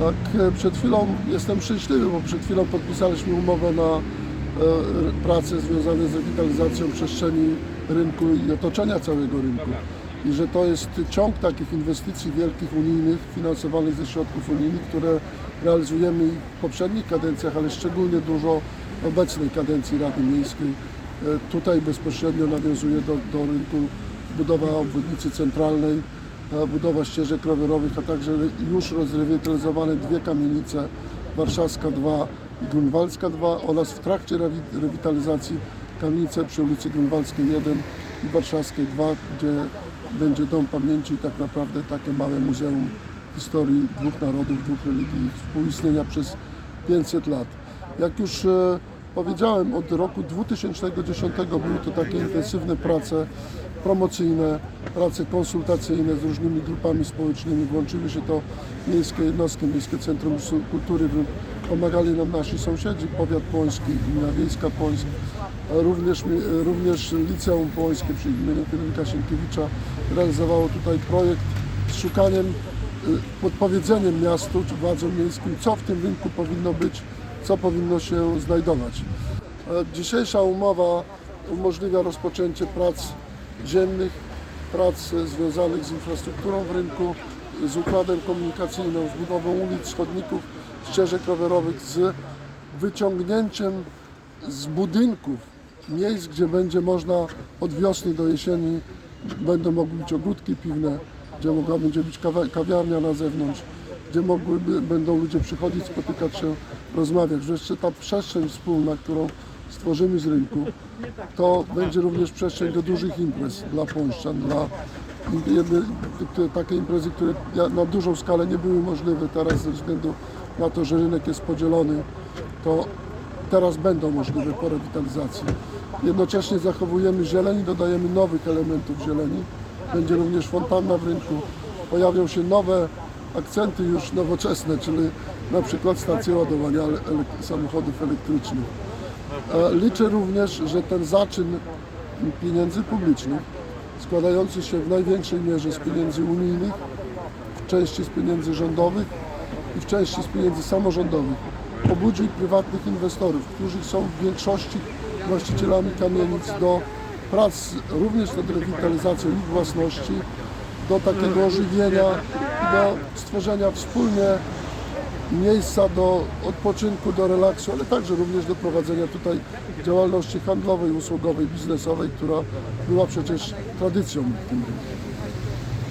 Tak, e, przed chwilą jestem szczęśliwy, bo przed chwilą podpisaliśmy umowę na e, pracę związane z rewitalizacją przestrzeni rynku i otoczenia całego rynku. I że to jest ciąg takich inwestycji wielkich unijnych, finansowanych ze środków unijnych, które realizujemy w poprzednich kadencjach, ale szczególnie dużo obecnej kadencji Rady Miejskiej. E, Tutaj bezpośrednio nawiązuje do, do rynku budowa obwodnicy centralnej, budowa ścieżek rowerowych, a także już rozrewitalizowane dwie kamienice, Warszawska 2 i Grunwaldzka 2 oraz w trakcie rewi- rewitalizacji kamienice przy ulicy Grunwaldzkiej 1 i Warszawskiej 2, gdzie będzie dom pamięci i tak naprawdę takie małe muzeum historii dwóch narodów, dwóch religii, współistnienia przez 500 lat. Jak już e, powiedziałem, od roku 2010 były to takie intensywne prace promocyjne, prace konsultacyjne z różnymi grupami społecznymi. Włączyły się to miejskie jednostki, Miejskie Centrum Kultury. Pomagali nam nasi sąsiedzi, powiat poński, gmina wiejska Pońsk, a również, również Liceum Pońskie przy imieniu Kierownika Sienkiewicza realizowało tutaj projekt z szukaniem, y, podpowiedzeniem miastu czy władzom miejskim, co w tym rynku powinno być, co powinno się znajdować. Dzisiejsza umowa umożliwia rozpoczęcie prac ziemnych, prac związanych z infrastrukturą w rynku, z układem komunikacyjnym, z budową ulic, chodników, ścieżek rowerowych, z wyciągnięciem z budynków miejsc, gdzie będzie można od wiosny do jesieni będą mogły być ogródki piwne, gdzie mogła będzie być kawiarnia na zewnątrz, gdzie mogłyby, będą ludzie przychodzić, spotykać się, rozmawiać. Wreszcie ta przestrzeń wspólna, którą stworzymy z rynku, to będzie również przestrzeń do dużych imprez dla Polszczan, dla takie imprezy, które na dużą skalę nie były możliwe teraz ze względu na to, że rynek jest podzielony, to teraz będą możliwe po rewitalizacji. Jednocześnie zachowujemy zieleń i dodajemy nowych elementów zieleni. Będzie również fontanna w rynku. Pojawią się nowe akcenty już nowoczesne, czyli na przykład stacje ładowania samochodów elektrycznych. Liczę również, że ten zaczyn pieniędzy publicznych, składający się w największej mierze z pieniędzy unijnych, w części z pieniędzy rządowych i w części z pieniędzy samorządowych, pobudzi prywatnych inwestorów, którzy są w większości właścicielami kamienic do prac również nad rewitalizacją ich własności, do takiego ożywienia do stworzenia wspólnie miejsca do odpoczynku, do relaksu, ale także również do prowadzenia tutaj działalności handlowej, usługowej, biznesowej, która była przecież tradycją w tym rynku.